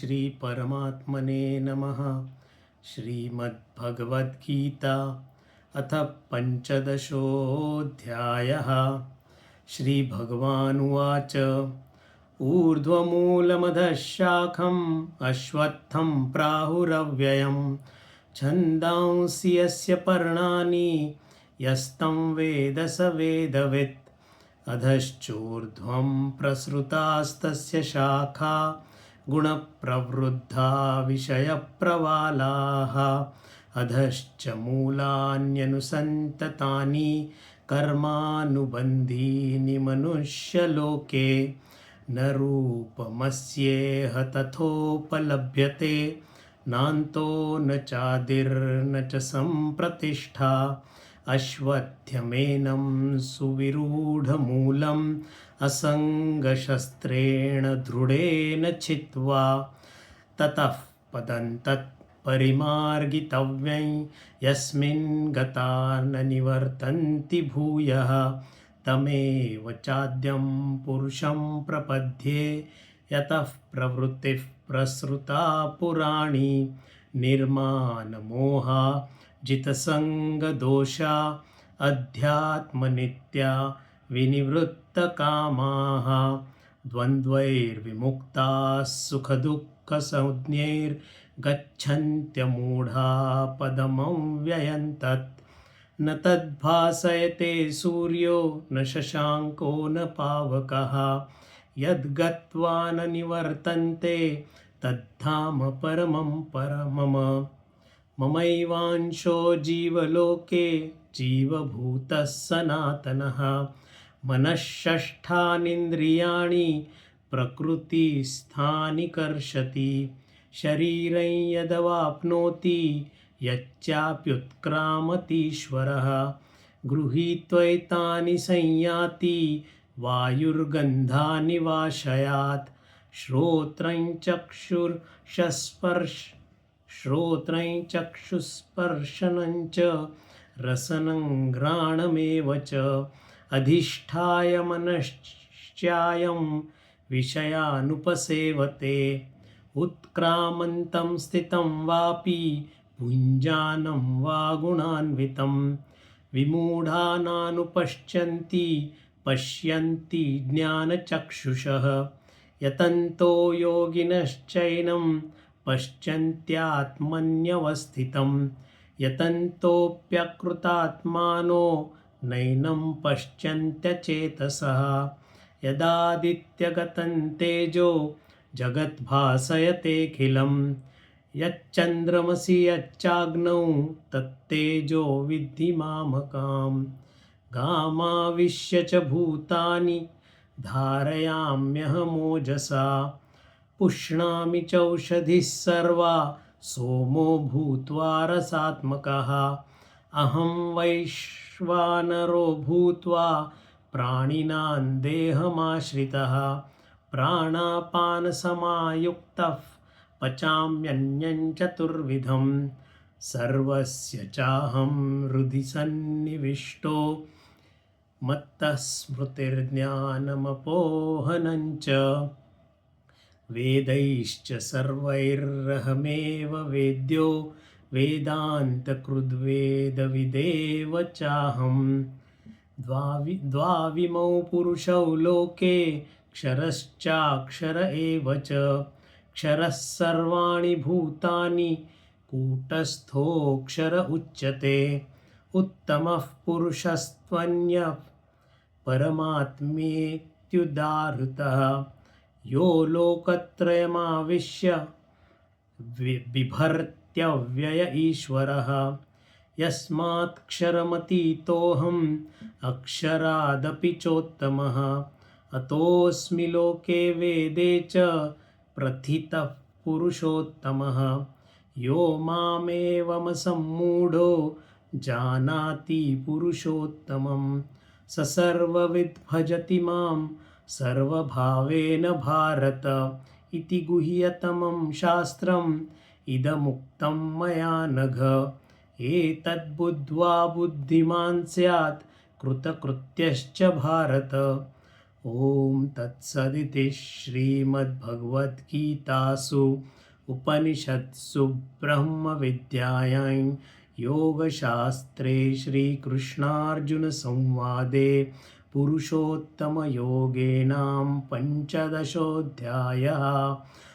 श्रीपरमात्मने नमः। श्रीमद्भगवद्गीता अथ पञ्चदशोऽध्यायः। श्रीभगवानुवाच। ऊर्ध्वमूलमधशाखम् अश्वत्थं प्राहुरव्ययं छन्दांसि यस्य पर्णानि यस्तं वेद स वेदवित्। अधश्चोर्ध्वं प्रसृतास्तस्य शाखा। गुणप्रवृद्धा विषयप्रवालाः अधश्च मूलान्यनुसन्ततानि कर्मानुबन्धीनि मनुष्यलोके। न रूपमस्येह तथोपलभ्यते। नान्तो न चादिर्न च सम्प्रतिष्ठा। अश्वत्थमेनं सुविरूढमूलम्। असङ्गशस्त्रेण दृढेन छित्त्वा ततः पदं तत् परिमार्गितव्यं, यस्मिन् गता न निवर्तन्ति भूयः, तमेव चाद्यं पुरुषं प्रपद्ये, यतः प्रवृत्तिः प्रसृता पुराणी निर्माणमोहा जितसङ्गदोषा, अध्यात्मनित्या विनिवृत्तकामाः। द्वन्द्वैर्विमुक्ताः सुखदुःखसंज्ञैर्गच्छन्त्यमूढा पदमव्ययं तत् न तद्भासयते सूर्यो, न शशाङ्को, न पावकः। यद्गत्वा न निवर्तन्ते, तद्धाम परमं परमम। ममैवांशो जीवलोके, जीवभूतः सनातनः। मनःषष्ठानीन्द्रियाणि प्रकृतिस्थानि कर्षति शरीरं यदवाप्नोति, यच्चाप्युत्क्रामतीश्वरः। गृहीत्वैतानि संयाति, वायुर्गन्धानि वाशयात्। श्रोत्रं चक्षुर्षस्पर्श श्रोत्रं चक्षुस्पर्शनं च रसनं घ्राणमेव च। अधिष्ठाय मनश्चायं विषयानुपसेवते। उत्क्रामन्तं स्थितं वापि भुञ्जानं वा गुणान्वितं। विमूढानानुपश्यन्ति पश्यन्ति ज्ञानचक्षुषः। यतन्तो योगिनश्चैनं पश्यन्त्यात्मन्यवस्थितं। यतन्तोऽप्यकृतात्मानो नैनं पश्यन्त्यचेतसः। यदादित्यगतं तेजो जगद्भासयतेऽखिलं। यच्चन्द्रमसि यच्चाग्नौ तत्तेजो विद्धि मामकां गामाविश्य च भूतानि धारयाम्यहमोजसा। पुष्णामि चौषधिः सर्वा सोमो भूत्वा रसात्मकः। अहं वैश्वानरो भूत्वा प्राणिनां देहमाश्रितः प्राणापानसमायुक्तः पचाम्यन्यं चतुर्विधं सर्वस्य चाहं हृदि सन्निविष्टो। मत्तः स्मृतिर्ज्ञानमपोहनं च। वेदैश्च सर्वैरहमेव वेद्यो। वेदान्तकृद्वेदविदेव चाहं द्वावि, द्वाविमौ पुरुषौ लोके क्षरश्चाक्षर एव च। क्षरः सर्वाणि भूतानि कूटस्थोऽक्षर उच्यते। उत्तमः पुरुषस्त्वन्यः परमात्मेत्युदाहृतः। यो लोकत्रयमाविश्य बिभर्त्यव्यय ईश्वरः यस्मात्क्षरमतीतोऽहम् अक्षरादपि चोत्तमः। अतोऽस्मि लोके वेदे च प्रथितः पुरुषोत्तमः। यो मामेवमसम्मूढो जानाति पुरुषोत्तमं स सर्वविद् भजति माँ सर्वभावेन भारत इति गुह्यतमं शास्त्रम्। इदमुक्तं मया नघ। एतद्बुद्ध्वा बुद्धिमान् स्यात् कृतकृत्यश्च भारत। ॐ तत्सदिति श्रीमद्भगवद्गीतासु उपनिषत्सु ब्रह्मविद्यायां योगशास्त्रे श्रीकृष्णार्जुनसंवादे पुरुषोत्तमयोगेनां पञ्चदशोऽध्यायः।